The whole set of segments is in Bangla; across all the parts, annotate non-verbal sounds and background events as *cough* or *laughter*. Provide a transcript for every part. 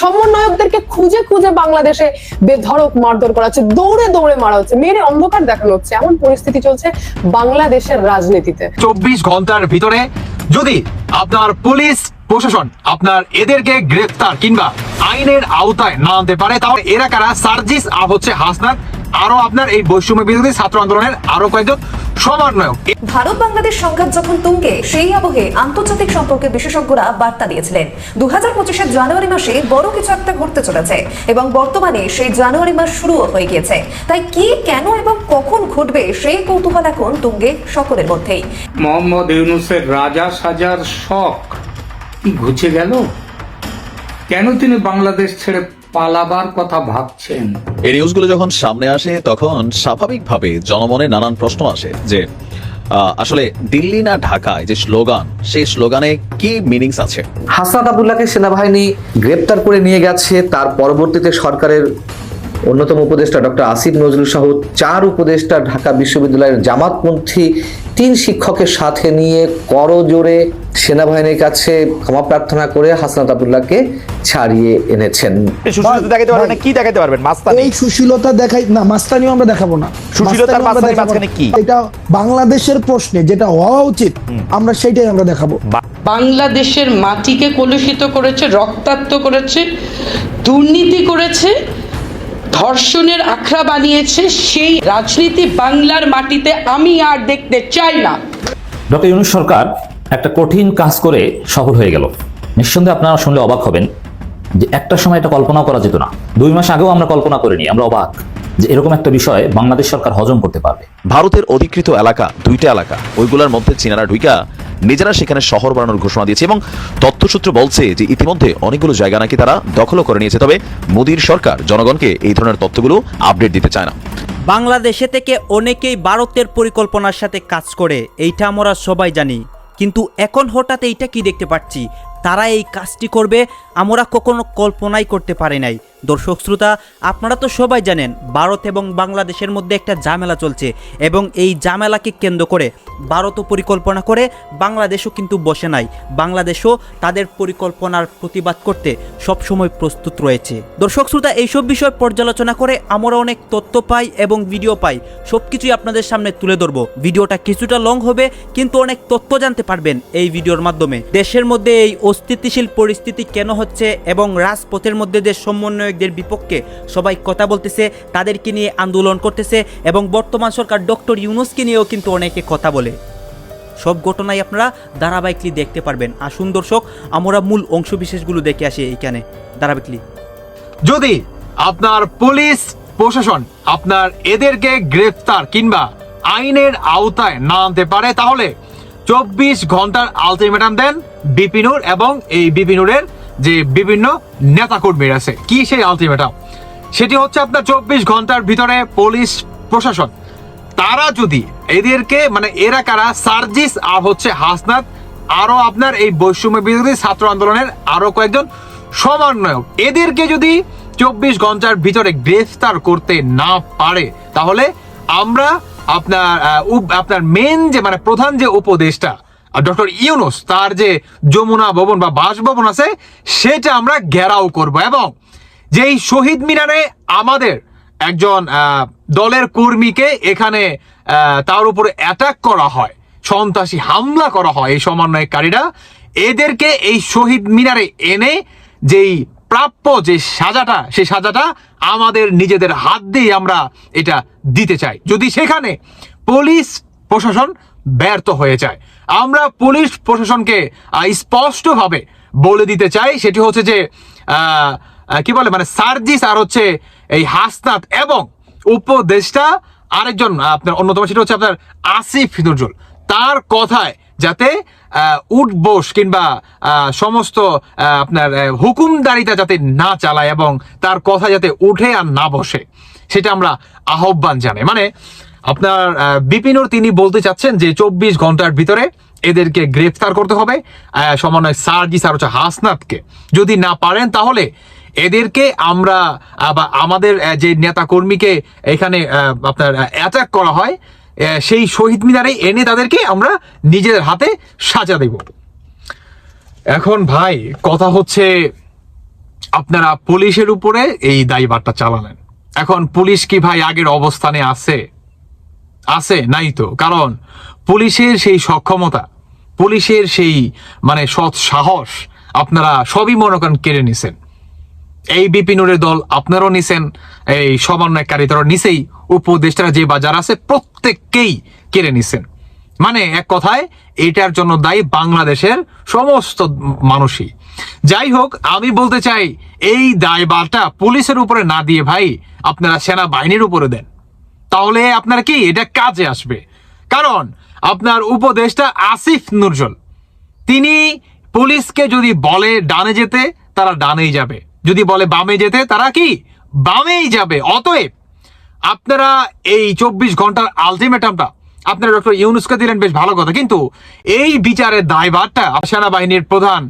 সমন্বয়কদেরকে খুঁজে খুঁজে বাংলাদেশে বেধরক মারধর করা হচ্ছে, দৌড়ে দৌড়ে মারা হচ্ছে মেরে অন্ধকার দেখানো হচ্ছে, এমন পরিস্থিতি চলছে বাংলাদেশের রাজনীতিতে। চব্বিশ ঘণ্টার ভিতরে যদি আপনার পুলিশ প্রশাসন আপনার এদেরকে গ্রেফতার কিংবা আইনের আওতায় না আনতে পারে, তাহলে এরা কারা? সার্জিস আর হচ্ছে হাসনাত আরও আপনার এই বৈষম্য বিরোধী ছাত্র আন্দোলনের আরও কয়েকজন সমন্বয়ক। ভারত বাংলাদেশ সংঘাত যখন তুঙ্গে সেই আবহে আন্তর্জাতিক সম্পর্কে বিশেষজ্ঞরা বার্তা দিয়েছিলেন। দু হাজার পঁচিশের জানুয়ারি মাসে বড় কিছু একটা ঘটতে চলেছে এবং বর্তমানে সেই জানুয়ারি মাস শুরুও হয়ে গিয়েছে। তাই কি কেন এবং কখন ঘটবে সেই কৌতূহল এখন তুঙ্গে সকলের মধ্যেই। মোহাম্মদ ইউনুসের রাজা সাজার শখ কি ঘুচে গেল? কেন তিনি বাংলাদেশ ছেড়ে পালাবার কথা ভাবছেন। এই নিউজগুলো যখন সামনে আসে তখন স্বাভাবিকভাবে জনমনে নানান প্রশ্ন আসে যে আসলে দিল্লি না ঢাকায় যে স্লোগান সেই স্লোগানে কি মিনিংস আছে? হাসান আবদুল্লাহকে সেনাবাহিনী গ্রেপ্তার করে নিয়ে গেছে তার পরবর্তীতে সরকারের অন্যতম উপদেষ্টা ডক্টর আসিফ নজরুল সহ চার উপদেষ্টা ঢাকা বিশ্ববিদ্যালয়ের জামাতপন্থী তিন শিক্ষকের সাথে নিয়ে করজোরে সেনাবাহিনীর কাছে ক্ষমা প্রার্থনা করে হাসনাত আবদুল্লাহকে ছাড়িয়ে এনেছেন। সুশীলতা দেখাতে পারবেন কি দেখাতে পারবেন? মাস্তানি। এই সুশীলতা দেখাই না মাস্তানিও আমরা দেখাবো না। মাঝখানে কি? এটা বাংলাদেশের প্রশ্নে যেটা হওয়া উচিত আমরা সেইটাই আমরা দেখাবো। বাংলাদেশের মাটিকে কলুষিত করেছে রক্তাক্ত করেছে দুর্নীতি করেছে ধর্ষণের আখড়া বানিয়েছে সেই রাজনীতি বাংলার মাটিতে আমি আর দেখতে চাই না। ডক্টর ইউনুস সরকার একটা কঠিন কাজ করে সফল হয়ে গেল। নিঃসন্দেহে আপনারা শুনলে অবাক হবেন যে একটা সময় এটা কল্পনা করা যেত না। দুই মাস আগেও আমরা কল্পনা করিনি আমরা অবাক যে এরকম একটা বিষয় বাংলাদেশ সরকার হজম করতে পারবে। ভারতের অধিকৃত এলাকা দুইটা এলাকা ওইগুলোর মধ্যে চীনারা ঢুইকা নিজেরা সেখানে শহর বানানোর ঘোষণা দিয়েছে এবং তথ্যসূত্র বলছে যে ইতিমধ্যে অনেকগুলো জায়গা নাকি তারা দখলও করে নিয়েছে। তবে মোদীর সরকার জনগণকে এই ধরনের তথ্যগুলো আপডেট দিতে চায় না। বাংলাদেশে থেকে অনেকেই ভারতের পরিকল্পনার সাথে কাজ করে, এইটা আমরা সবাই জানি। কিন্তু এখন হঠাৎ এইটা কি দেখতে পাচ্ছি? তারা এই কাজটি করবে, আমরা কখনো কল্পনাই করতে পারি নাই। দর্শক শ্রোতা, আপনারা তো সবাই জানেন, ভারত এবং বাংলাদেশের মধ্যে একটা ঝামেলা চলছে এবং এই ঝামেলাকে কেন্দ্র করে ভারতও পরিকল্পনা করে বাংলাদেশও কিন্তু বসে নাই। বাংলাদেশও তাদের পরিকল্পনার প্রতিবাদ করতে সবসময় প্রস্তুত রয়েছে। দর্শক শ্রোতা, এইসব বিষয় পর্যালোচনা করে আমরা অনেক তথ্য পাই এবং ভিডিও পাই। সব কিছুই আপনাদের সামনে তুলে ধরবো। ভিডিওটা কিছুটা লং হবে, কিন্তু অনেক তথ্য জানতে পারবেন এই ভিডিওর মাধ্যমে। দেশের মধ্যে এই অস্থিতিশীল পরিস্থিতি কেন হচ্ছে এবং রাজপথের মধ্যে যে সমন্বয়কদের বিপক্ষে সবাই কথা বলতেছে, তাদেরকে নিয়ে আন্দোলন করতেছে এবং বর্তমান সরকার ডক্টর ইউনুসকে নিয়েও কিন্তু অনেকে কথা বলে। সব ঘটনাই আপনারা ধারাবাহিকলি দেখতে পারবেন। আসুন দর্শক, আমরা মূল অংশ বিশেষগুলো দেখে আসি এইখানে। ধারাবাহিকলি। যদি আপনার পুলিশ প্রশাসন আপনার এদেরকে গ্রেফতার কিংবা আইনের আওতায় না আনতে পারে, তাহলে চব্বিশ ঘণ্টার আলটিমেটাম দেন বিপিনুর এবং এই বিপিনুরের যে বিভিন্ন নেতাকর্মীর আছে। কি সেই আলটিমেটাম সেটি হচ্ছে আপনার চব্বিশ ঘণ্টার ভিতরে পুলিশ প্রশাসন। তারা যদি এদেরকে মানে এরা কারা? সার্জিস আর হচ্ছে হাসনাত আরও আপনার এই বৈষম্য বিরোধী ছাত্র আন্দোলনের আরও কয়েকজন সমন্বয়ক। এদেরকে যদি চব্বিশ ঘণ্টার ভিতরে গ্রেফতার করতে না পারে, তাহলে আমরা আপনার আপনার মেন যে মানে প্রধান যে উপদেষ্টা ডক্টর ইউনুস তার যে যমুনা ভবন বা বাসভবন আছে, সেটা আমরা ঘেরাও করব এবং যেই শহীদ মিনারে আমাদের একজন দলের কর্মীকে এখানে তার উপরে অ্যাটাক করা হয়, সন্ত্রাসী হামলা করা হয় এই সমন্বয়কারীরা, এদেরকে এই শহীদ মিনারে এনে যেই প্রাপ্য যে সাজাটা, সেই সাজাটা আমাদের নিজেদের হাত দিয়ে আমরা এটা দিতে চাই। যদি সেখানে পুলিশ, প্রশাসন ব্যর্থ হয়ে যায় আমরা পুলিশ প্রশাসনকে স্পষ্টভাবে বলে দিতে চাই, সেটি হচ্ছে যে কি বলে মানে সার্জিস আর হচ্ছে এই হাসনাত এবং উপদেষ্টা আরেকজন আপনার অন্যতম, সেটা হচ্ছে আপনার আসিফ নজরুল। তার কথায় যাতে উঠবোস কিংবা সমস্ত আপনার হুকুমদারিতা যাতে না চালায় এবং তার কথা যাতে উঠে আর না বসে, সেটা আমরা আহ্বান জানাই। মানে আপনার বিপিনুর তিনি বলতে চাচ্ছেন যে চব্বিশ ঘণ্টার ভিতরে এদেরকে গ্রেফতার করতে হবে সমন্বয় সার্জি আর হচ্ছে হাসনাতকে। যদি না পারেন তাহলে এদেরকে আমরা বা আমাদের যে নেতা কর্মীকে এখানে আপনার অ্যাটাক করা হয় সেই শহীদ মিনারে এনে তাদেরকে আমরা নিজেদের হাতে সাজা দেব। এখন ভাই, কথা হচ্ছে আপনারা পুলিশের উপরে এই দায়ভারটা চালালেন। এখন পুলিশ কি ভাই আগের অবস্থানে আছে? আছে, নাই তো। কারণ পুলিশের সেই সক্ষমতা, পুলিশের সেই মানে সৎ সাহস আপনারা সবই মনে করেন কেড়ে নিছেন। এই বিপিনুরের দল আপনারাও নিছেন, এই সমন্বয়কারী তারা নিছেই, উপদেষ্টারা যে বাজার আছে প্রত্যেককেই কেড়ে নিছেন। মানে এক কথায়, এটার জন্য দায়ী বাংলাদেশের সমস্ত মানুষই। যাই হোক, আমি বলতে চাই, এই দায়ভারটা পুলিশের উপরে না দিয়ে ভাই, আপনারা সেনাবাহিনীর উপরে দেন। তাহলে আপনার কি এটা কাজে আসবে? কারণ আপনার উপদেষ্টা আসিফ নুরজল, তিনি পুলিশকে যদি বলে ডানে যেতে, তারা ডানেই যাবে। যদি বলে বামে যেতে, তারা কি? বামেই যাবে। অতএব আপনারা এই চব্বিশ ঘণ্টার আলটিমেটামটা আপনারা ডক্টর ইউনুসকে দিলেন, বেশ ভালো কথা। কিন্তু এই বিচারের দায়ভারটা সেনাবাহিনীর প্রধান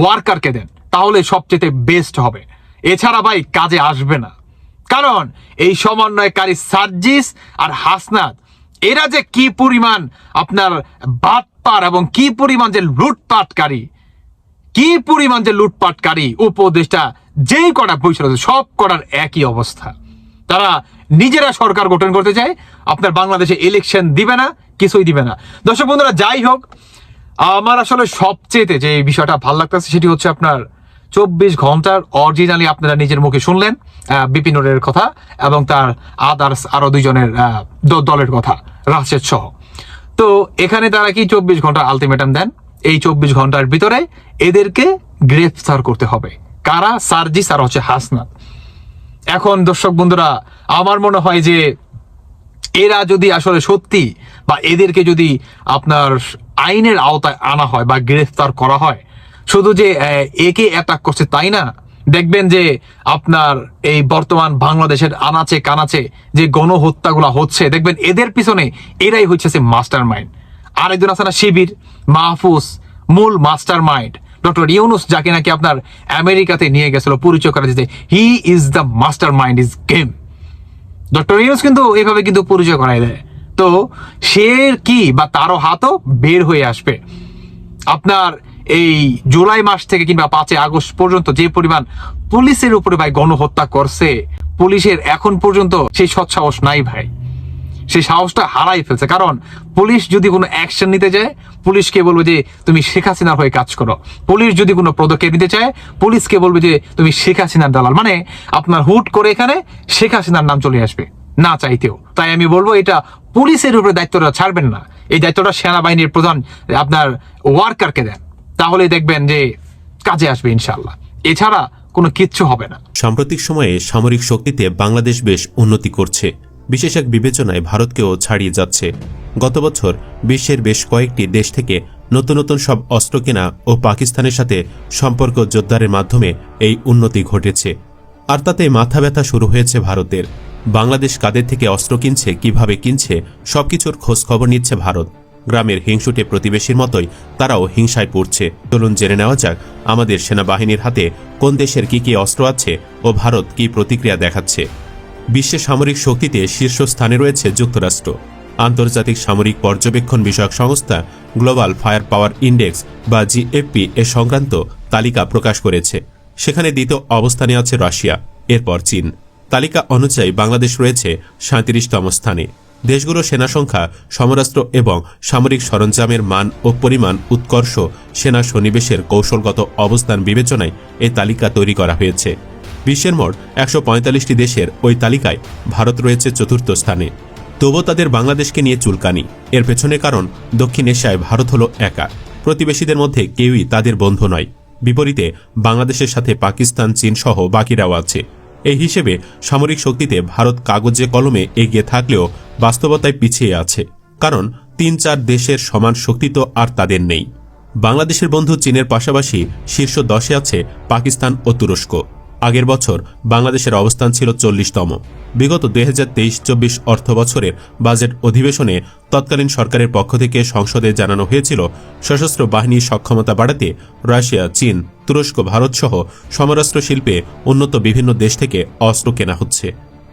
ওয়ার্কারকে দেন। তাহলে সবচেয়ে বেস্ট হবে। এছাড়া ভাই কাজে আসবে না। কারণ এই সমন্বয়কারী সার্জিস আর হাসনাত, এরা যে কি পরিমাণ আপনার বাটপার এবং কি পরিমাণ যে লুটপাটকারী, কি পরিমাণ যে লুটপাটকারী উপদেষ্টা, যেই কটা রয়েছে, সব কটার একই অবস্থা। তারা নিজেরা সরকার গঠন করতে চায়, আপনার বাংলাদেশে ইলেকশন দিবে না, কিছুই দিবে না। দর্শক বন্ধুরা, যাই হোক, আমার আসলে সবচেয়েতে যে বিষয়টা ভালো লাগতেছে, সেটি হচ্ছে আপনার চব্বিশ ঘণ্টার অরিজিনালি আপনারা নিজের মুখে শুনলেন আহ, বিপিনুরের কথা এবং তার আদার্স আরও দুইজনের দলের কথা রাশেদ সহ। তো এখানে তারা কি চব্বিশ ঘণ্টা আলটিমেটাম দেন? এই চব্বিশ ঘণ্টার ভিতরে এদেরকে গ্রেফতার করতে হবে। কারা? সার্জিস আর হচ্ছে হাসনাত। এখন দর্শক বন্ধুরা আমার মনে হয় যে এরা যদি আসলে সত্যি বা এদেরকে যদি আপনার আইনের আওতায় আনা হয় বা গ্রেফতার করা হয় শুধু যে একে অ্যাটাক করছে তাই না? দেখবেন যে, আপনার এই বর্তমান বাংলাদেশের আনাচে কানাচে যে গণহত্যাগুলো হচ্ছে, দেখবেন এদের পিছনে এরাই হচ্ছে সে মাস্টার মাইন্ড আরেকজন আছে না, শিবির, মাহফুজ, মূল মাস্টার মাইন্ড ডক্টর ইউনুস, যাকে নাকি আপনার আমেরিকাতে নিয়ে গেছিল পরিচয় করা যেতে he is the mastermind is game doctor Yunus কিন্তু এইভাবে কিন্তু পরিচয় করাই দেয়। তো সে কি বা তারও হাতও বের হয়ে আসবে। আপনার এই জুলাই মাস থেকে কিংবা পাঁচই আগস্ট পর্যন্ত যে পরিমাণ পুলিশের উপরে ভাই গণহত্যা করছে, পুলিশের এখন পর্যন্ত সেই সৎসাহস নাই ভাই। সেই সাহসটা হারাই ফেলছে। কারণ পুলিশ যদি কোনো অ্যাকশন নিতে যায় পুলিশকে বলবে যে তুমি শেখ হাসিনার হয়ে কাজ করো। পুলিশ যদি কোনো পদক্ষেপ নিতে চায়, পুলিশকে বলবে যে তুমি শেখ হাসিনার দালাল। মানে আপনার হুট করে এখানে শেখ হাসিনার নাম চলে আসবে, না চাইতেও। তাই আমি বলব এটা পুলিশের উপরে দায়িত্বটা ছাড়বেন না। এই দায়িত্বটা সেনাবাহিনীর প্রধান আপনার ওয়ার্কারকে দেন। তাহলে দেখবেন যে কাজে আসবে ইনশাল্লাহ এছাড়া কোনো কিচ্ছু হবে না। সাম্প্রতিক সময়ে সামরিক শক্তিতে বাংলাদেশ বেশ উন্নতি করছে। বিশেষ এক বিবেচনায় ভারতকেও ছাড়িয়ে যাচ্ছে। গত বছর বিশ্বের বেশ কয়েকটি দেশ থেকে নতুন নতুন সব অস্ত্র কেনা ও পাকিস্তানের সাথে সম্পর্ক জোরদারের মাধ্যমে এই উন্নতি ঘটেছে। আর তাতে মাথা ব্যথা শুরু হয়েছে ভারতের। বাংলাদেশ কাদের থেকে অস্ত্র কিনছে, কীভাবে কিনছে, সবকিছুর খোঁজ খবর নিচ্ছে ভারত। গ্রামের হিংসুটে প্রতিবেশীর মতোই তারাও হিংসায় পড়ছে। চলুন জেনে নেওয়া যাক আমাদের সেনাবাহিনীর হাতে কোন দেশের কি কি অস্ত্র আছে ও ভারত কি প্রতিক্রিয়া দেখাচ্ছে। বিশ্বের সামরিক শক্তিতে শীর্ষস্থানে রয়েছে যুক্তরাষ্ট্র। আন্তর্জাতিক সামরিক পর্যবেক্ষণ বিষয়ক সংস্থা গ্লোবাল ফায়ার পাওয়ার ইন্ডেক্স বা জিএফপি এ সংক্রান্ত তালিকা প্রকাশ করেছে। সেখানে দ্বিতীয় অবস্থানে আছে রাশিয়া, এরপর চীন। তালিকা অনুযায়ী বাংলাদেশ রয়েছে সাঁত্রিশতম স্থানে। দেশগুলোর সেনা সংখ্যা, সমরাস্ত্র এবং সামরিক সরঞ্জামের মান ও পরিমাণ উৎকর্ষ সেনা সন্নিবেশের কৌশলগত অবস্থান বিবেচনায় এই তালিকা তৈরি করা হয়েছে। বিশ্বের মোট একশো দেশের ওই তালিকায় ভারত রয়েছে চতুর্থ স্থানে। তবুও তাদের বাংলাদেশকে নিয়ে চুলকানি। এর পেছনে কারণ, দক্ষিণ এশিয়ায় ভারত হল একা। প্রতিবেশীদের মধ্যে কেউই তাদের বন্ধু নয়। বিপরীতে, বাংলাদেশের সাথে পাকিস্তান চীন সহ বাকিরাও আছে। এই হিসেবে সামরিক শক্তিতে ভারত কাগজে কলমে এগিয়ে থাকলেও বাস্তবতায় পিছিয়ে আছে, কারণ তিন চার দেশের সমান শক্তি তো আর তাদের নেই। বাংলাদেশের বন্ধু চীনের পাশাপাশি শীর্ষ দশে আছে পাকিস্তান ও তুরস্ক। আগের বছর বাংলাদেশের অবস্থান ছিল চল্লিশতম। বিগত দুই হাজার তেইশ চব্বিশ অর্থ বছরের বাজেট অধিবেশনে তৎকালীন সরকারের পক্ষ থেকে সংসদে জানানো হয়েছিল, সশস্ত্র বাহিনীর সক্ষমতা বাড়াতে রাশিয়া, চীন, তুরস্ক ভারতসহ সমরাস্ত্র শিল্পে উন্নত বিভিন্ন দেশ থেকে অস্ত্র কেনা হচ্ছে।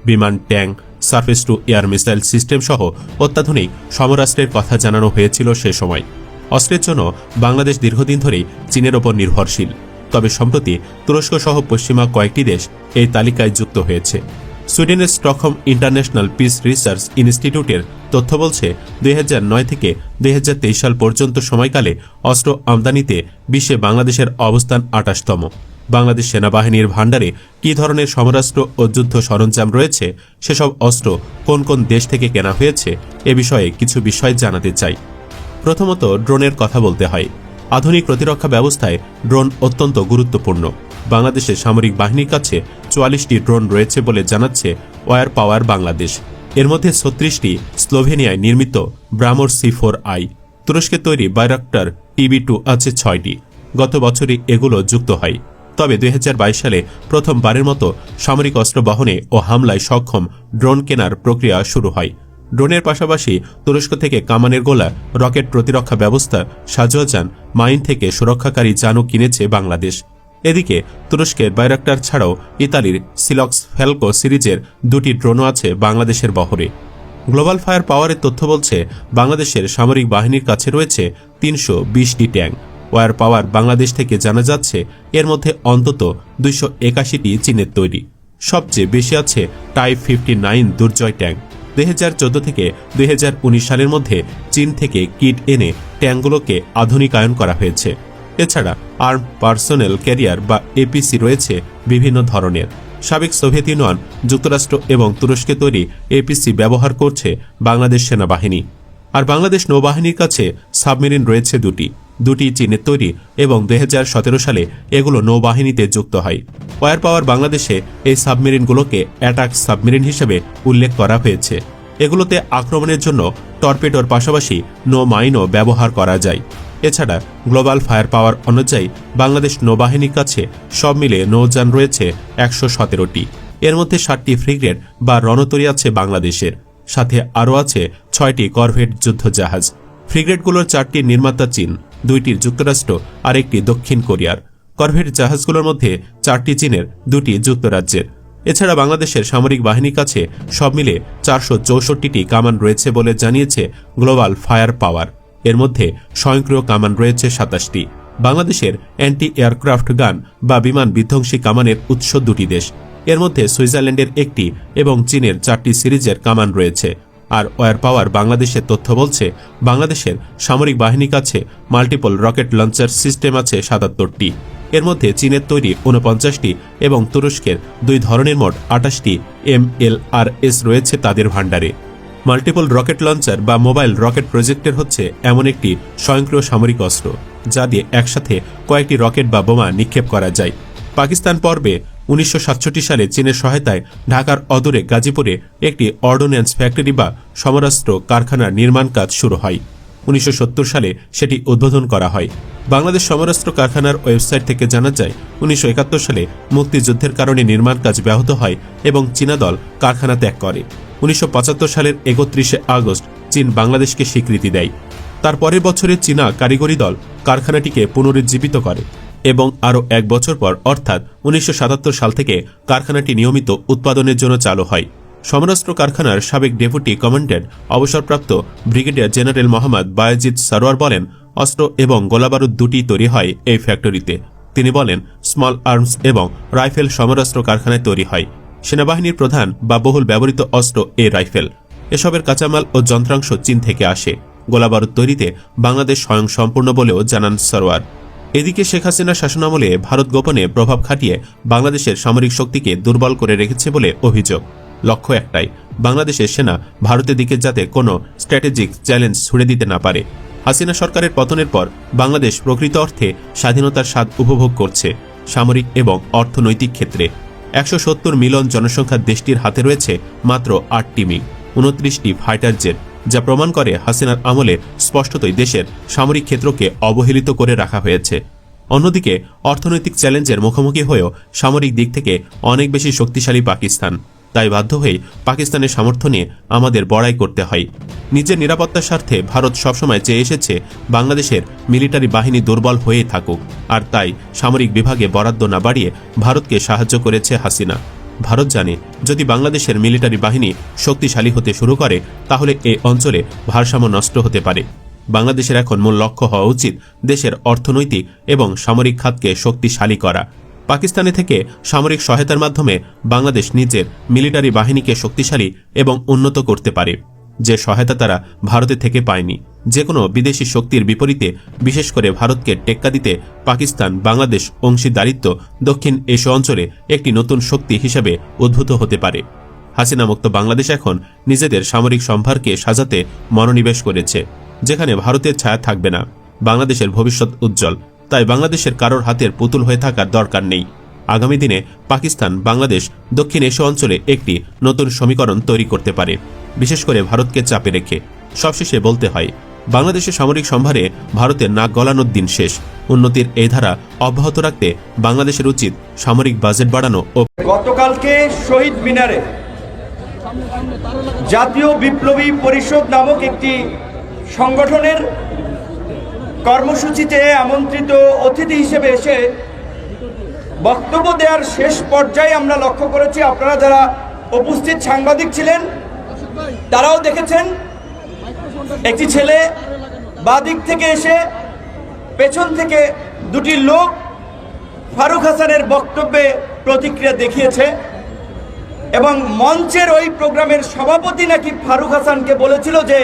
বিমান, tank, surface to air missile system সহ অত্যাধুনিক সমরাস্ত্রের কথা জানানো হয়েছিল সে সময়। অস্ত্রের জন্য বাংলাদেশ দীর্ঘদিন ধরেই চীনের ওপর নির্ভরশীল। তবে সম্প্রতি তুরস্ক সহ পশ্চিমা কয়েকটি দেশ এই তালিকায় যুক্ত হয়েছে। সুইডেনের স্টকহোম ইন্টারন্যাশনাল পিস রিসার্চ ইনস্টিটিউটের তথ্য বলছে, দুই হাজার নয় থেকে দুই হাজার তেইশ সাল পর্যন্ত সময়কালে অস্ত্র আমদানিতে বিশ্বে বাংলাদেশের অবস্থান আটাশতম বাংলাদেশ সেনাবাহিনীর ভাণ্ডারে কী ধরনের সমরাস্ত্র ও যুদ্ধ সরঞ্জাম রয়েছে, সেসব অস্ত্র কোন কোন দেশ থেকে কেনা হয়েছে, এ বিষয়ে কিছু বিষয় জানাতে চাই। প্রথমত, ড্রোনের কথা বলতে হয়। আধুনিক প্রতিরক্ষা ব্যবস্থায় ড্রোন অত্যন্ত গুরুত্বপূর্ণ। বাংলাদেশের সামরিক বাহিনীর কাছে চুয়াল্লিশটি ড্রোন রয়েছে বলে জানাচ্ছে ওয়ার পাওয়ার বাংলাদেশ। এর মধ্যে ছত্রিশটি স্লোভেনিয়ায় নির্মিত ব্রামোর সি ফোর আই। তুরস্কে তৈরি বাইরাক্টার টিবি টু আছে ছয়টি। গত বছরই এগুলো যুক্ত হয়। তবে দুই হাজার বাইশ সালে প্রথমবারের মতো সামরিক অস্ত্র বহনে ও হামলায় সক্ষম ড্রোন কেনার প্রক্রিয়া শুরু হয়। ড্রোনের পাশাপাশি তুরস্ক থেকে কামানের গোলা রকেট প্রতিরক্ষা ব্যবস্থা সাজোয়াজান মাইন থেকে সুরক্ষাকারী যানও কিনেছে বাংলাদেশ। এদিকে, তুরস্কের বাইরাক্টার ছাড়াও ইতালির সিলক্স ফেলকো সিরিজের দুটি ড্রোনও আছে বাংলাদেশের বহরে। গ্লোবাল ফায়ার পাওয়ারের তথ্য বলছে, বাংলাদেশের সামরিক বাহিনীর কাছে রয়েছে তিনশো বিশটি ট্যাঙ্ক। ওয়ার পাওয়ার বাংলাদেশ থেকে জানা যাচ্ছে, এর মধ্যে অন্তত দুইশো একাশিটি চীনের তৈরি। সবচেয়ে বেশি আছে type fifty nine Durjoy tank. দুই হাজার চোদ্দ থেকে দুই হাজার উনিশ সালের মধ্যে চীন থেকে কিট এনে ট্যাঙ্কগুলোকে আধুনিকায়ন করা হয়েছে। এছাড়া আর্ম পার্সোনেল ক্যারিয়ার বা এপিসি রয়েছে বিভিন্ন ধরনের। সাবেক সোভিয়েত ইউনিয়ন, যুক্তরাষ্ট্র এবং তুরস্কে তৈরি এপিসি ব্যবহার করছে বাংলাদেশ সেনাবাহিনী। আর বাংলাদেশ নৌবাহিনীর কাছে সাবমেরিন রয়েছে দুটি। দুটি চীনের তৈরি এবং দু হাজার সতেরো সালে এগুলো নৌবাহিনীতে যুক্ত হয়। ওয়ার পাওয়ার বাংলাদেশে এই সাবমেরিনগুলোকে অ্যাটাক সাবমেরিন হিসেবে উল্লেখ করা হয়েছে। এগুলোতে আক্রমণের জন্য টর্পেডোর পাশাপাশি নো মাইনও ব্যবহার করা যায়। এছাড়া গ্লোবাল ফায়ার পাওয়ার অনুযায়ী বাংলাদেশ নৌবাহিনীর কাছে সব মিলে নৌযান রয়েছে একশো সতেরোটি। এর মধ্যে ষাটটি ফ্রিগেট বা রণতরী আছে বাংলাদেশের। সাথে আরও আছে ছয়টি করভেট যুদ্ধজাহাজ। ফ্রিগেটগুলোর চারটি নির্মাতা চীন। দুইটির যুক্তরাষ্ট্র আর একটি দক্ষিণ কোরিয়ার। করভেট জাহাজগুলোর মধ্যে চারটি চীনের, দুটি যুক্তরাজ্যের। এছাড়া বাংলাদেশের সামরিক বাহিনীর কাছে সব মিলে চারশো চৌষট্টিটি কামান রয়েছে বলে জানিয়েছে গ্লোবাল ফায়ার পাওয়ার। এর মধ্যে স্বয়ংক্রিয় কামান রয়েছে সাতাশটি। বাংলাদেশের অ্যান্টি এয়ারক্রাফট গান বা বিমান বিধ্বংসী কামানের উৎস দুটি দেশ। এর মধ্যে সুইজারল্যান্ডের একটি এবং চীনের চারটি সিরিজের কামান রয়েছে। আর ওয়ার পাওয়ার বাংলাদেশের তথ্য বলছে, বাংলাদেশের সামরিক বাহিনীর কাছে মাল্টিপল রকেট লঞ্চার সিস্টেম আছে সাতাত্তরটি। এর মধ্যে চীনের তৈরি উনপঞ্চাশটি এবং তুরস্কের দুই ধরনের মোট আটাশটি এম এল আর এস রয়েছে তাদের ভাণ্ডারে। মাল্টিপল রকেট লঞ্চার বা মোবাইল রকেট প্রজেক্টের হচ্ছে এমন একটি স্বয়ংক্রিয় সামরিক অস্ত্র, যা দিয়ে একসাথে কয়েকটি রকেট বা বোমা নিক্ষেপ করা যায়। পাকিস্তান পর্বে উনিশশো সাতষট্টি সালে চীনের সহায়তায় ঢাকার অদূরে গাজীপুরে একটি অর্ডোন্যান্স ফ্যাক্টরি বা সমরাস্ত্র কারখানার নির্মাণ কাজ শুরু হয়। উনিশশো সত্তর সালে সেটি উদ্বোধন করা হয়। বাংলাদেশ সমরাস্ত্র কারখানার ওয়েবসাইট থেকে জানা যায়, উনিশশো একাত্তর সালে মুক্তিযুদ্ধের কারণে নির্মাণ কাজ ব্যাহত হয় এবং চীনা দল কারখানা ত্যাগ করে। উনিশশো পঁচাত্তর সালের একত্রিশে আগস্ট চীন বাংলাদেশকে স্বীকৃতি দেয়। তার পরের বছরে চীনা কারিগরি দল কারখানাটিকে পুনরুজ্জীবিত করে। এবং আরও এক বছর পর, অর্থাৎ উনিশশো সাতাত্তর সাল থেকে কারখানাটি নিয়মিত উৎপাদনের জন্য চালু হয়। সমরাস্ত্র কারখানার সাবেক ডেপুটি কমান্ড্যান্ট অবসরপ্রাপ্ত ব্রিগেডিয়ার জেনারেল মোহাম্মদ বায়াজিদ সারোয়ার বলেন, অস্ত্র এবং গোলাবারুদ দুটি তৈরি হয় এই ফ্যাক্টরিতে। তিনি বলেন, স্মল আর্মস এবং রাইফেল সমরাস্ত্র কারখানায় তৈরি হয়। সেনাবাহিনীর প্রধান বা বহুল ব্যবহৃত অস্ত্র এ রাইফেল। এসবের কাঁচামাল ও যন্ত্রাংশ চীন থেকে আসে। গোলাবারুদ তৈরিতে বাংলাদেশ স্বয়ং সম্পূর্ণ বলেও জানান সরোয়ার এদিকে শেখ হাসিনার শাসনামলে ভারত গোপনে প্রভাব খাটিয়ে বাংলাদেশের সামরিক শক্তিকে দুর্বল করে রেখেছে বলে অভিযোগ। লক্ষ্য একটাই, বাংলাদেশের সেনা ভারতের দিকে যাতে কোনো স্ট্র্যাটেজিক চ্যালেঞ্জ ছুড়ে দিতে না পারে। হাসিনা সরকারের পতনের পর বাংলাদেশ প্রকৃত অর্থে স্বাধীনতার স্বাদ উপভোগ করছে সামরিক এবং অর্থনৈতিক ক্ষেত্রে। একশো সত্তর মিলিয়ন জনসংখ্যার দেশটির হাতে রয়েছে মাত্র আটটি মিগ, উনত্রিশটি ফাইটার জেট যা প্রমাণ করে হাসিনার আমলে স্পষ্টতই দেশের সামরিক ক্ষেত্রকে অবহেলিত করে রাখা হয়েছে। অন্যদিকে, অর্থনৈতিক চ্যালেঞ্জের মুখোমুখি হয়েও সামরিক দিক থেকে অনেক বেশি শক্তিশালী পাকিস্তান। তাই বাধ্য হয়ে পাকিস্তানের সামর্থ্য নিয়ে আমাদের বড়াই করতে হয়। নিজের নিরাপত্তার স্বার্থে ভারত সবসময় চেয়ে এসেছে বাংলাদেশের মিলিটারি বাহিনী দুর্বল হয়েই থাকুক। আর তাই সামরিক বিভাগে বরাদ্দ না বাড়িয়ে ভারতকে সাহায্য করেছে হাসিনা। ভারত জানে, যদি বাংলাদেশের মিলিটারি বাহিনী শক্তিশালী হতে শুরু করে, তাহলে এই অঞ্চলে ভারসাম্য নষ্ট হতে পারে। বাংলাদেশের এখন মূল লক্ষ্য হওয়া উচিত দেশের অর্থনৈতিক এবং সামরিক খাতকে শক্তিশালী করা। পাকিস্তানে থেকে সামরিক সহায়তার মাধ্যমে বাংলাদেশ নিজের মিলিটারি বাহিনীকে শক্তিশালী এবং উন্নত করতে পারে, যে সহায়তা তারা ভারতে থেকে পায়নি। যে কোনো বিদেশি শক্তির বিপরীতে, বিশেষ করে ভারতকে টেক্কা দিতে পাকিস্তান, বাংলাদেশ অংশীদারিত্ব দক্ষিণ এশীয় অঞ্চলে একটি নতুন শক্তি হিসেবে উদ্ভূত হতে পারে। হাসিনা মুক্ত বাংলাদেশ এখন নিজেদের সামরিক সম্ভারকে সাজাতে মনোনিবেশ করেছে, যেখানে ভারতের ছায়া থাকবে না। বাংলাদেশের ভবিষ্যৎ উজ্জ্বল, তাই বাংলাদেশের কারোর হাতের পুতুল হয়ে থাকার দরকার নেই। আগামী দিনে পাকিস্তান, বাংলাদেশ দক্ষিণ এশীয় অঞ্চলে একটি নতুন সমীকরণ তৈরি করতে পারে, বিশেষ করে ভারতকে চাপে রেখে। সবশেষে বলতে হয় বাংলাদেশের সামরিক সম্ভারে ভারতের নাক গলানোর দিন শেষ। উন্নতির এই ধারা অব্যাহত রাখতে বাংলাদেশের উচিত সামরিক বাজেট বাড়ানো ও গতকালকে শহীদ মিনারে জাতীয় বিপ্লবী পরিষদ নামক একটি সংগঠনের কর্মসূচিতে আমন্ত্রিত অতিথি হিসেবে এসে বক্তব্য দেওয়ার শেষ পর্যায়ে আমরা লক্ষ্য করেছি, আপনারা যারা উপস্থিত সাংবাদিক ছিলেন, তারাও দেখেছেন একটি ছেলে বাদিক থেকে এসে পেছন থেকে দুটি লোক ফারুক হাসানের বক্তব্যে প্রতিক্রিয়া দেখিয়েছে এবং মঞ্চের ওই প্রোগ্রামের সভাপতি নাকি ফারুক হাসানকে বলেছিল যে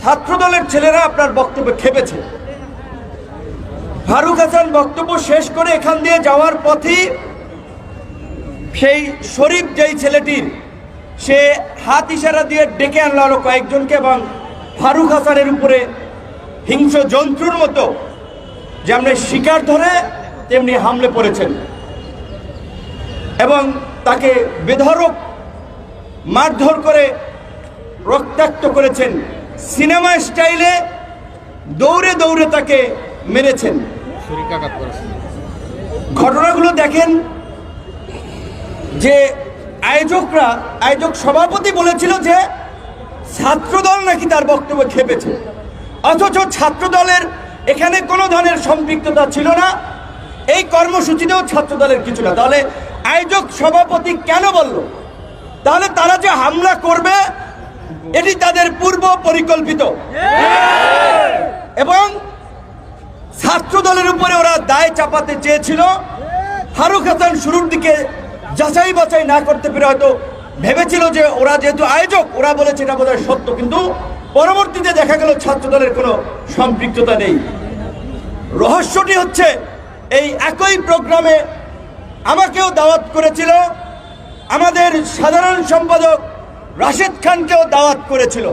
ছাত্রদলের ছেলেরা আপনার বক্তব্যে খেপেছে। ফারুক হাসান বক্তব্য শেষ করে এখান দিয়ে যাওয়ার পথেই সেই শরীফ যেই ছেলেটির, সে হাত ইশারা দিয়ে ডেকে আনলো আরও কয়েকজনকে এবং ফারুক হাসানের উপরে হিংস্র জন্তুর মতো যেমনি শিকার ধরে, তেমনি হামলে পড়েছেন। এবং তাকে বেধরক মারধর করে রক্তাক্ত করেছেন। সিনেমা স্টাইলে দৌড়ে দৌড়ে তাকে মেরেছেন। ঘটনাগুলো দেখেন যে আয়োজকরা, আয়োজক সভাপতি বলেছিল যে ছাত্রদল নাকি তার বক্তব্য খেপেছে? অথচ ছাত্রদলের এখানে কোনো ধরনের সম্পৃক্ততা ছিল না। এই কর্মসূচিতেও ছাত্রদলের কিছু না। তাহলে আয়োজক সভাপতি কেন বলল? তাহলে তারা যে হামলা করবে, এটি তাদের পূর্ব পরিকল্পিত। এবং ছাত্র দলের উপরে ওরা দায় চাপাতে চেয়েছিল। ফারুক হাসান শুরুর দিকে যাচাই বাছাই না করতে পেরে হয়তো ভেবেছিল যে ওরা যেহেতু আয়োজক ওরা বলেছে এটা বোধহয় সত্য কিন্তু পরবর্তীতে দেখা গেল ছাত্র দলের কোনো সম্পৃক্ততা নেই। রহস্যটি হচ্ছে এই একই প্রোগ্রামে আমাকেও দাওয়াত করেছিল আমাদের সাধারণ সম্পাদক রাশেদ খানকেও দাওয়াত করেছিল।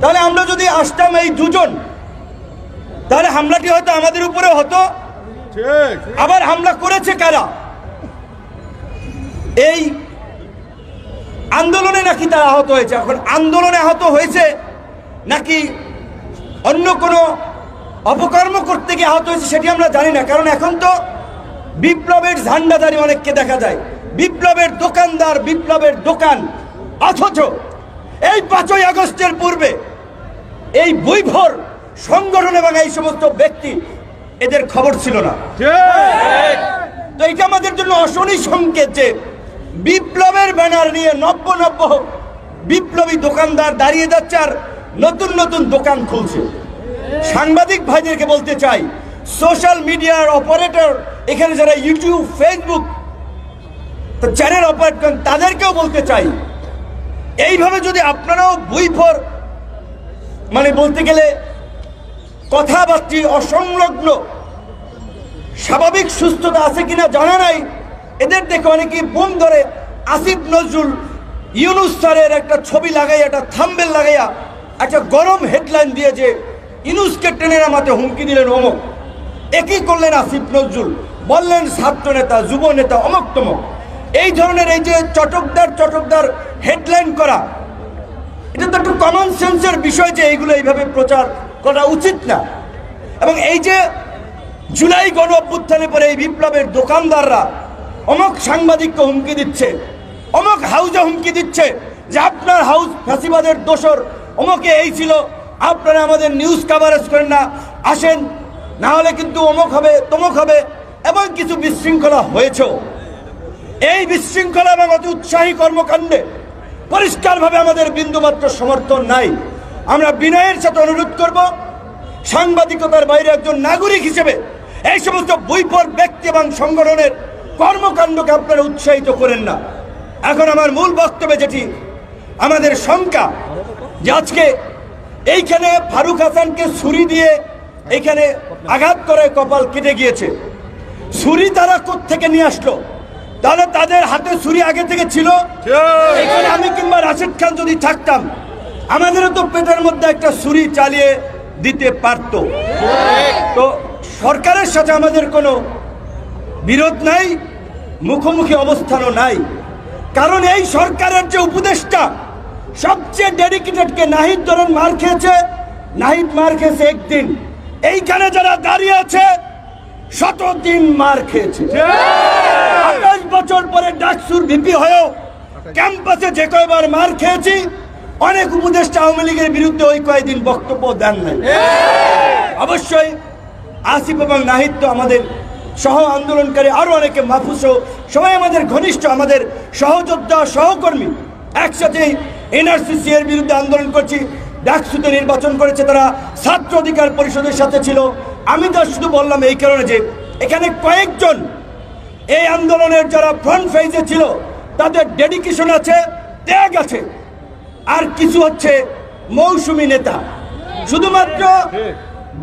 তাহলে আমরা যদি আসতাম এই দুজন তাহলে হামলাটি হয়তো আমাদের উপরে হতো। আবার হামলা করেছে কারা? এই আন্দোলনে নাকি তারা আহত হয়েছে। এখন আন্দোলনে আহত হয়েছে নাকি অন্য কোনো অপকর্ম করতে গিয়ে আহত হয়েছে সেটি আমরা জানি না। কারণ এখন তো বিপ্লবের ঝান্ডাদারি অনেককে দেখা যায়। বিপ্লবের দোকানদার বিপ্লবের দোকান। অথচ এই পাঁচই আগস্টের পূর্বে এই বৈভর সংগঠন এবং এই সমস্ত ব্যক্তি এদের খবর ছিল না। তো এটা আমাদের জন্য অশনি সংকেত যে বিপ্লবের ব্যানার নিয়ে নব্য নব্য বিপ্লবী দোকানদার দাঁড়িয়ে যাচ্ছে আর নতুন নতুন দোকান খুলছে। সাংবাদিক ভাইদেরকে বলতে চাই সোশ্যাল মিডিয়ার অপারেটর এখানে যারা ইউটিউব ফেসবুক চ্যানেল অপারেট করেন, তাদেরকেও বলতে চাই, এইভাবে যদি আপনারাও বই ফর মানে বলতে গেলে কথাবার্তি, অসংলগ্ন, স্বাভাবিক সুস্থতা আছে কিনা জানা নাই এদের দেখে অনেকেই বোম ধরে আসিফ নজরুল ইউনুস স্যারের একটা ছবি লাগাইয়া, একটা থাম্বেল লাগাইয়া একটা গরম হেডলাইন দিয়ে যে ইউনুসকে টেনে নামাতে হুমকি দিলেন অমক। একই করলেন আসিফ নজরুল। বললেন, ছাত্র নেতা, যুব নেতা, অমক তমক। এই ধরনের এই যে চটকদার চটকদার হেডলাইন করা, এটা তো একটু কমন সেন্সের বিষয় যে এইগুলো এইভাবে প্রচার করা উচিত না। এবং এই যে জুলাই গণ অভ্যুত্থানের পরে এই বিপ্লবের দোকানদাররা অমক সাংবাদিককে হুমকি দিচ্ছে, অমক হাউজে হুমকি দিচ্ছে যে আপনার হাউস ফাঁসিবাদের দোষর। অমকে এই ছিল, আপনারা আমাদের নিউজ কাভারেজ করেন না, আসেন, না হলে কিন্তু অমক হবে, তমুক হবে এবং কিছু বিশৃঙ্খলা হয়েছেও এই বিশৃঙ্খলা এবং অতি উৎসাহী কর্মকাণ্ডে পরিষ্কারভাবে আমাদের বিন্দুমাত্র সমর্থন নাই। আমরা বিনয়ের সাথে অনুরোধ করব, সাংবাদিকতার বাইরে একজন নাগরিক হিসেবে এই সমস্ত বৈপর ব্যক্তি এবং সংগঠনের কর্মকাণ্ডকে আপনারা উৎসাহিত করেন না। এখন আমার মূল বক্তব্যে যেটি আমাদের শঙ্কা যে আজকে এইখানে ফারুক হাসানকে ছুরি দিয়ে এখানে আঘাত করে কপাল কেটে গিয়েছে। ছুরি তারা থেকে নিয়ে আসলো? তাহলে তাদের হাতে ছুরি আগে থেকে ছিল? এখানে আমি কিংবা রাশেদ খান যদি থাকতাম আমাদেরও তো পেটের মধ্যে একটা ছুরি চালিয়ে দিতে পারত। তো সরকারের সাথে আমাদের কোনো বিরোধ নাই। মুখোমুখি অবস্থানও নাই। কারণ এই সরকারের যে উপদেষ্টা সবচেয়ে ডেডিকেটেডকে নাহিদ ধরেন মার খেয়েছে নাহিদ মার খেয়েছে একদিন। এইখানে যারা দাঁড়িয়ে আছে শতদিন মার খেয়েছে। আঠাশ বছর পরে ডাকসুর ভিপি হয়েও ক্যাম্পাসে যে কয়বার মার খেয়েছি অনেক উপদেষ্টা আওয়ামী লীগের বিরুদ্ধে ওই কয়েকদিন বক্তব্য দেন নাই। অবশ্যই আসিফ এবং নাহিদ তো আমাদের সহ আন্দোলনকারী আরও অনেকে মাহফুসও সবাই আমাদের ঘনিষ্ঠ, আমাদের সহযোদ্ধা, সহকর্মী। একসাথে এনআরসিসি এর বিরুদ্ধে আন্দোলন করছি। ডাকসুতে নির্বাচন করেছে তারা। ছাত্র অধিকার পরিষদের সাথে ছিল। আমি তো শুধু বললাম এই কারণে যে এখানে কয়েকজন এই আন্দোলনের যারা ফ্রন্ট ফেজে ছিল, তাদের ডেডিকেশন আছে, ত্যাগ আছে। আর কিছু হচ্ছে মৌসুমী নেতা। শুধুমাত্র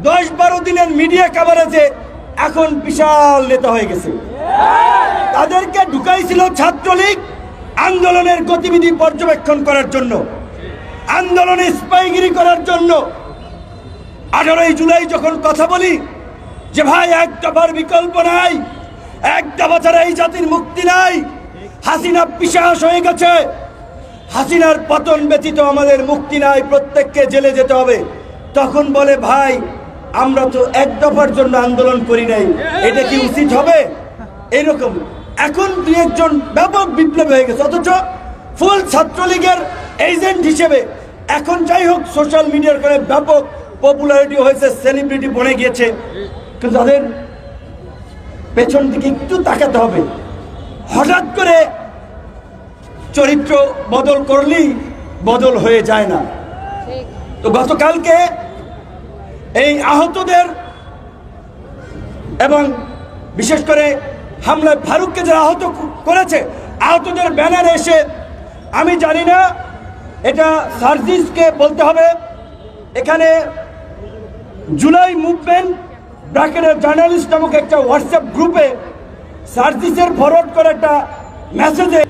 দশ বারো দিনের মিডিয়া কাভারেজে এখন বিশাল নেতা হয়ে গেছে। তাদেরকে ঢুকাইছিল ছাত্রলীগ আন্দোলনের গতিবিধি পর্যবেক্ষণ করার জন্য, আন্দোলনে স্পাইগিরি করার জন্য। আঠারোই জুলাই যখন কথা বলি, যে ভাই, এক দফার বিকল্প নাই, এক দফা ছাড়া এই জাতির মুক্তি নাই, হাসিনা পিসাস হয়ে গেছে। হাসিনার পতন ব্যতীত আমাদের মুক্তি নাই, প্রত্যেককে জেলে যেতে হবে। তখন বলে, ভাই আমরা তো এক দফার জন্য আন্দোলন করি নাই। এটা কি উচিত হবে? এরকম। এখন দুই একজন ব্যাপক বিপ্লব হয়ে গেছে। অথচ ফুল ছাত্রলীগের এজেন্ট হিসেবে এখন যাই হোক সোশ্যাল মিডিয়ার কারণে ব্যাপক পপুলারিটি হয়েছে সেলিব্রিটি বনে গিয়েছে। কিন্তু তাদের পেছন দিকে একটু তাকাতে হবে। হঠাৎ করে চরিত্র বদল করলেই বদল হয়ে যায় না। তো গতকালকে এই আহতদের এবং বিশেষ করে হামলায় ফারুককে যারা আহত করেছে, আহতদের ব্যানারে এসে আমি জানি না, এটা সার্জিসকে বলতে হবে। এখানে জুলাই মুভমেন্ট ব্র্যাকেটের জার্নালিস্ট নামক একটা হোয়াটসঅ্যাপ গ্রুপে সার্জিসের ফরওয়ার্ড করে একটা মেসেজে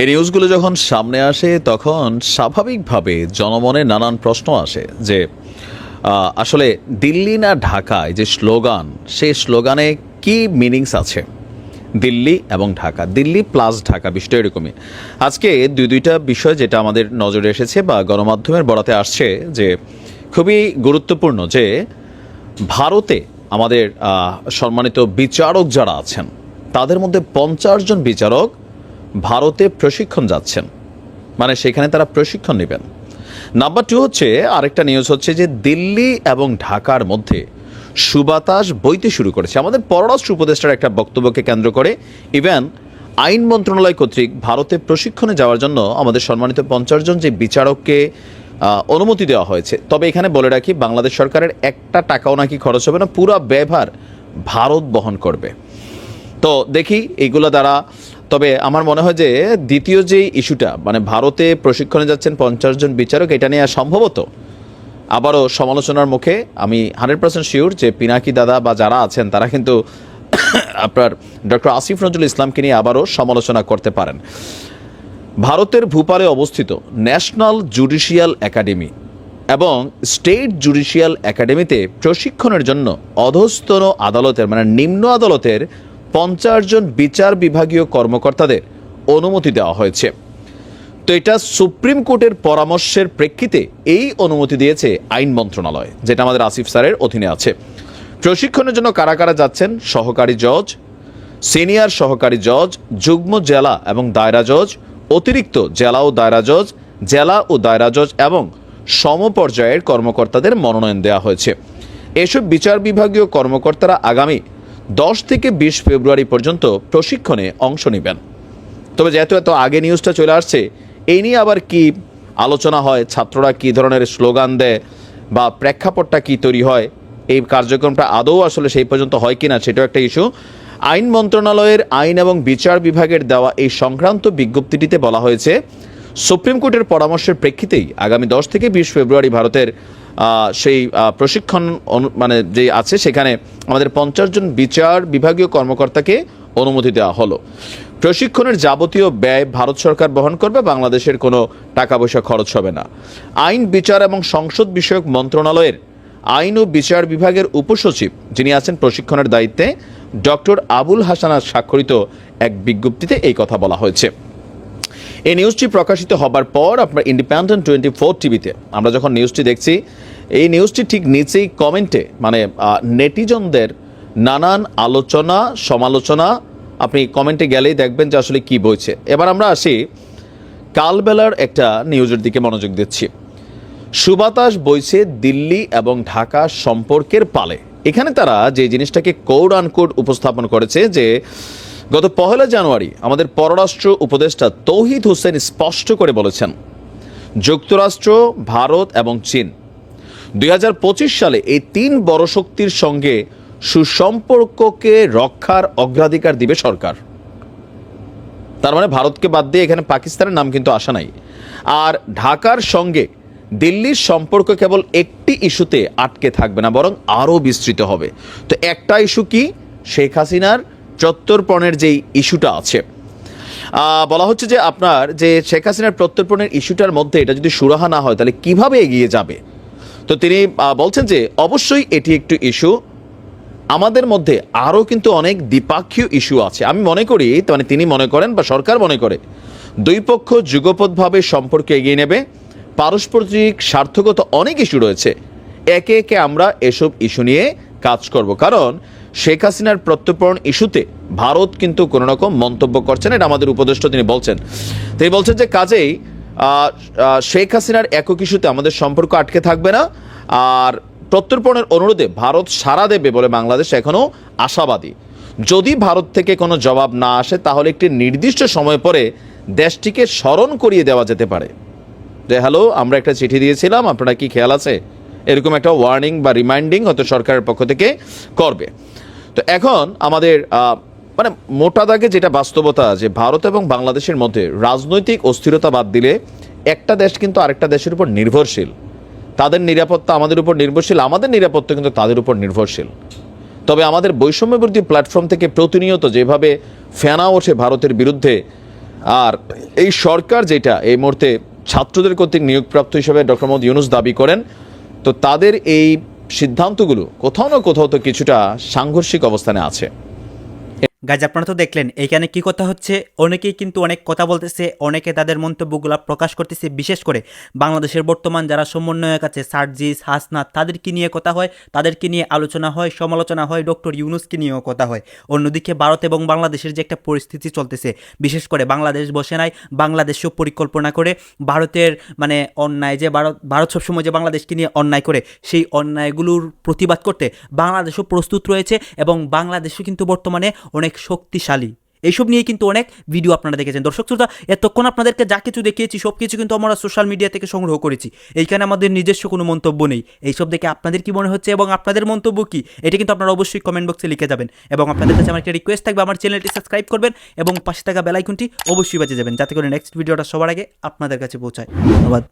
এই নিউজগুলো যখন সামনে আসে, তখন স্বাভাবিকভাবে জনমনে নানান প্রশ্ন আসে যে আসলে দিল্লি না ঢাকায় যে স্লোগান, সেই স্লোগানে কি মিনিংস আছে? দিল্লি এবং ঢাকা। দিল্লি প্লাস ঢাকা, বিষয়টা এরকমই। আজকে দুই দুইটা বিষয় যেটা আমাদের নজরে এসেছে বা গণমাধ্যমের বরাতে আসছে যে খুবই গুরুত্বপূর্ণ যে ভারতে আমাদের সম্মানিত বিচারক যারা আছেন, তাদের মধ্যে পঞ্চাশ জন বিচারক ভারতে প্রশিক্ষণ যাচ্ছেন। মানে সেখানে তারা প্রশিক্ষণ নেবেন। নাম্বার টু হচ্ছে, আরেকটা নিউজ হচ্ছে যে দিল্লি এবং ঢাকার মধ্যে সুবাতাস বইতে শুরু করেছে। আমাদের পররাষ্ট্র উপদেষ্টার একটা বক্তব্যকে কেন্দ্র করে ইভেন আইন মন্ত্রণালয় কর্তৃক ভারতে প্রশিক্ষণে যাওয়ার জন্য আমাদের সম্মানিত পঞ্চাশ জন যে বিচারককে অনুমতি দেওয়া হয়েছে। তবে এখানে বলে রাখি, বাংলাদেশ সরকারের একটা টাকাও নাকি খরচ হবে না, পুরো ব্যবহার ভারত বহন করবে। তো দেখি এইগুলো দ্বারা তবে আমার মনে হয় যে দ্বিতীয় যে ইস্যুটা মানে ভারতে প্রশিক্ষণে যাচ্ছেন পঞ্চাশ জন বিচারক, এটা নিয়ে সম্ভবত আবারও সমালোচনার মুখে। আমি হান্ড্রেড পার্সেন্ট শিওর যে পিনাকি দাদা বা যারা আছেন, তারা কিন্তু *coughs* আপনার ডক্টর আসিফ নজরুল ইসলামকে নিয়ে আবারও সমালোচনা করতে পারেন। ভারতের ভূপালে অবস্থিত ন্যাশনাল জুডিশিয়াল একাডেমি এবং স্টেট জুডিশিয়াল একাডেমিতে প্রশিক্ষণের জন্য অধস্তন আদালতের মানে নিম্ন আদালতের পঞ্চাশ জন বিচার বিভাগীয় কর্মকর্তাদের অনুমতি দেওয়া হয়েছে। তো এটা সুপ্রিম কোর্টের পরামর্শের প্রেক্ষিতে এই অনুমতি দিয়েছে আইন মন্ত্রণালয়, যেটা আমাদের আসিফ স্যারের অধীনে আছে। প্রশিক্ষণের জন্য কারা কারা যাচ্ছেন? সহকারী জজ, সিনিয়র সহকারী জজ, যুগ্ম জেলা এবং দায়রা জজ, অতিরিক্ত জেলা ও দায়রা জজ, জেলা ও দায়রা জজ এবং সমপর্যায়ের কর্মকর্তাদের মনোনয়ন দেওয়া হয়েছে। এসব বিচার বিভাগীয় কর্মকর্তারা আগামী দশ থেকে বিশ ফেব্রুয়ারি পর্যন্ত প্রশিক্ষণে অংশ নেবেন। তবে যেহেতু এত আগে নিউজটা চলে আসছে এই নিয়ে আবার কি আলোচনা হয়? ছাত্ররা কি ধরনের স্লোগান দেয়? বা প্রেক্ষাপটটা কি তৈরি হয়? এই কার্যক্রমটা আদৌ আসলে সেই পর্যন্ত হয় কিনা সেটাও একটা ইস্যু আইন মন্ত্রণালয়ের আইন এবং বিচার বিভাগের দেওয়া এই সংক্রান্ত বিজ্ঞপ্তিটিতে বলা হয়েছে, সুপ্রিম কোর্টের পরামর্শের প্রেক্ষিতেই আগামী দশ থেকে বিশ ফেব্রুয়ারি ভারতের সেই প্রশিক্ষণ মানে যে আছে সেখানে আমাদের পঞ্চাশ জন বিচার বিভাগীয় কর্মকর্তাকে অনুমতি দেওয়া হলো। প্রশিক্ষণের যাবতীয় ব্যয় ভারত সরকার বহন করবে, বাংলাদেশের কোনো টাকা পয়সা খরচ হবে না। আইন, বিচার এবং সংসদ বিষয়ক মন্ত্রণালয়ের আইন ও বিচার বিভাগের উপসচিব যিনি আছেন প্রশিক্ষণের দায়িত্বে, ডক্টর আবুল হাসানার স্বাক্ষরিত এক বিজ্ঞপ্তিতে এই কথা বলা হয়েছে। এই নিউজটি প্রকাশিত হবার পর আপনার ইন্ডিপেন্ডেন্ট টোয়েন্টি ফোর টিভিতে আমরা যখন নিউজটি দেখছি এই নিউজটি ঠিক নিচেই কমেন্টে মানে নেটিজনদের নানান আলোচনা, সমালোচনা, আপনি কমেন্টে গেলেই দেখবেন যে আসলে কি বইছে। এবার আমরা আসি কালবেলার একটা নিউজের দিকে মনোযোগ দিচ্ছি। সুবাতাস বইছে দিল্লি এবং ঢাকা সম্পর্কের পালে। এখানে তারা যে জিনিসটাকে কোড আনকোড উপস্থাপন করেছে যে, গত পহেলা জানুয়ারি আমাদের পররাষ্ট্র উপদেষ্টা তৌহিদ হোসেন স্পষ্ট করে বলেছেন, যুক্তরাষ্ট্র, ভারত এবং চীন দুই হাজার পঁচিশ সালে এই তিন বড় শক্তির সঙ্গে সুসম্পর্ককে রক্ষার অগ্রাধিকার দিবে সরকার। তার মানে ভারতকে বাদ দিয়ে এখানে পাকিস্তানের নাম কিন্তু আসা নাই। আর ঢাকার সঙ্গে দিল্লির সম্পর্ক কেবল একটি ইস্যুতে আটকে থাকবে না, বরং আরও বিস্তৃত হবে। তো একটা ইস্যু কি? শেখ হাসিনার প্রত্যর্পণের যেই ইস্যুটা আছে। বলা হচ্ছে যে আপনার যে শেখ হাসিনার প্রত্যর্পণের ইস্যুটার মধ্যে এটা যদি সুরাহা না হয়, তাহলে কীভাবে এগিয়ে যাবে? তো তিনি বলছেন যে অবশ্যই এটি একটু ইস্যু। আমাদের মধ্যে আরও কিন্তু অনেক দ্বিপাক্ষীয় ইস্যু আছে। আমি মনে করি মানে তিনি মনে করেন বা সরকার মনে করে, দুই পক্ষ যুগপথভাবে সম্পর্কে এগিয়ে নেবে। পারস্পরিক স্বার্থগত অনেক ইস্যু রয়েছে। একে একে আমরা এসব ইস্যু নিয়ে কাজ করব। কারণ শেখ হাসিনার প্রত্যর্পণ ইস্যুতে ভারত কিন্তু কোনো রকম মন্তব্য করছেন এটা আমাদের উপদেষ্টা তিনি বলছেন। তিনি বলছেন যে কাজেই শেখ হাসিনার একক ইস্যুতে আমাদের সম্পর্ক আটকে থাকবে না। আর প্রত্যর্পণের অনুরোধে ভারত সাড়া দেবে বলে বাংলাদেশ এখনও আশাবাদী। যদি ভারত থেকে কোনো জবাব না আসে, তাহলে একটি নির্দিষ্ট সময় পরে দেশটিকে স্মরণ করিয়ে দেওয়া যেতে পারে। যে হ্যালো, আমরা একটা চিঠি দিয়েছিলাম, আপনারা কি খেয়াল আছে? এরকম একটা ওয়ার্নিং বা রিমাইন্ডিং হয়তো সরকারের পক্ষ থেকে করবে। তো এখন আমাদের মানে মোটা দাগে যেটা বাস্তবতা যে ভারত এবং বাংলাদেশের মধ্যে রাজনৈতিক অস্থিরতা বাদ দিলে একটা দেশ কিন্তু আরেকটা দেশের উপর নির্ভরশীল। তাদের নিরাপত্তা আমাদের উপর নির্ভরশীল, আমাদের নিরাপত্তা কিন্তু তাদের উপর নির্ভরশীল। তবে আমাদের বৈষম্যবিরোধী প্ল্যাটফর্ম থেকে প্রতিনিয়ত যেভাবে ফেনা ওঠে ভারতের বিরুদ্ধে, আর এই সরকার যেটা, এই মুহূর্তে ছাত্রদের কর্তৃক নিয়োগপ্রাপ্ত হিসেবে ডক্টর মোহাম্মদ ইউনুস দাবি করেন, তো তাদের এই সিদ্ধান্তগুলো কোথাও না কোথাও তো কিছুটা সাংঘর্ষিক অবস্থানে আছে। গাইজ আপনারা তো দেখলেন, এইখানে কি কথা হচ্ছে? অনেকেই কিন্তু অনেক কথা বলতেছে, অনেকে তাদের মন্তব্যগুলো প্রকাশ করতেছে, বিশেষ করে বাংলাদেশের বর্তমান যারা সমন্বয়ক আছে, সার্জিস, হাসনাত তাদেরকে নিয়ে কথা হয়? তাদেরকে নিয়ে আলোচনা হয়, সমালোচনা হয়? ডক্টর ইউনুসকে নিয়েও কথা হয়? অন্যদিকে ভারত এবং বাংলাদেশের যে একটা পরিস্থিতি চলতেছে, বিশেষ করে বাংলাদেশ বসে নাই বাংলাদেশও পরিকল্পনা করে ভারতের মানে অন্যায় যে ভারত ভারত সবসময় যে বাংলাদেশকে নিয়ে অন্যায় করে, সেই অন্যায়গুলোর প্রতিবাদ করতে বাংলাদেশও প্রস্তুত রয়েছে এবং বাংলাদেশও কিন্তু বর্তমানে অনেক শক্তিশালী। এইসব নিয়ে কিন্তু অনেক ভিডিও আপনারা দেখেছেন। দর্শক শ্রোতা, এতক্ষণ আপনাদেরকে যা কিছু দেখিয়েছি, সব কিছু কিন্তু আমরা সোশ্যাল মিডিয়া থেকে সংগ্রহ করেছি। এইখানে আমাদের নিজস্ব কোনো মন্তব্য নেই। এইসব দেখে আপনাদের কি মনে হচ্ছে এবং আপনাদের মন্তব্য কি? এটা কিন্তু আপনারা অবশ্যই কমেন্ট বক্সে লিখে যাবেন এবং আপনাদের কাছে আমার একটা রিকোয়েস্ট থাকবে, আমার চ্যানেলটি সাবস্ক্রাইব করবেন এবং পাশে থাকা বেলাইকনটি অবশ্যই বাজে যাবেন, যাতে করে নেক্সট ভিডিওটা সবার আগে আপনাদের কাছে পৌঁছায়। ধন্যবাদ।